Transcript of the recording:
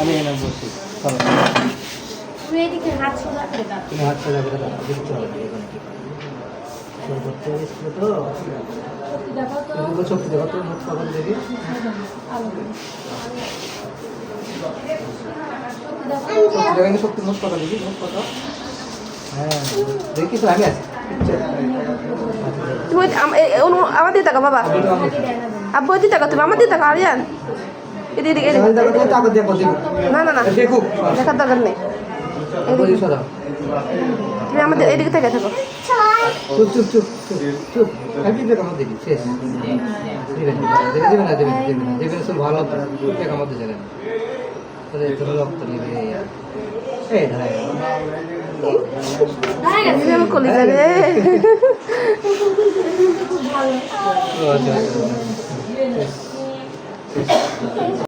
আমি এনে বলছি চলো। হাত সোজা করে দাও। তুমি হাত সোজা করে দাও দেখতে হবে করতে তো। তো। শক্তি দেখো তো মুখ দেখি। শক্তি মুখ দেখি মুখ পাতা হ্যাঁ দেখি তো আমি আছি। আমার দিয়ে তাকা বাবা। না। আব্বু দিয়ে তাকা তুমি আমার দিয়ে তাকা আরিয়ান। এদিকে না না না। দেখার দরকার নেই। তুমি আমাদের এদিকে থেকে থাকো। চুপ চুপ চুপ চুপ দেখি শেষ। দেবে দেবে না দেবে দেবে না দেবে সব ভালো তো দেখ আমাদের তোর রক্ত নেবে এই ধারে গেছে। তুমি আমার কলিজা রে। 这个就是我们院的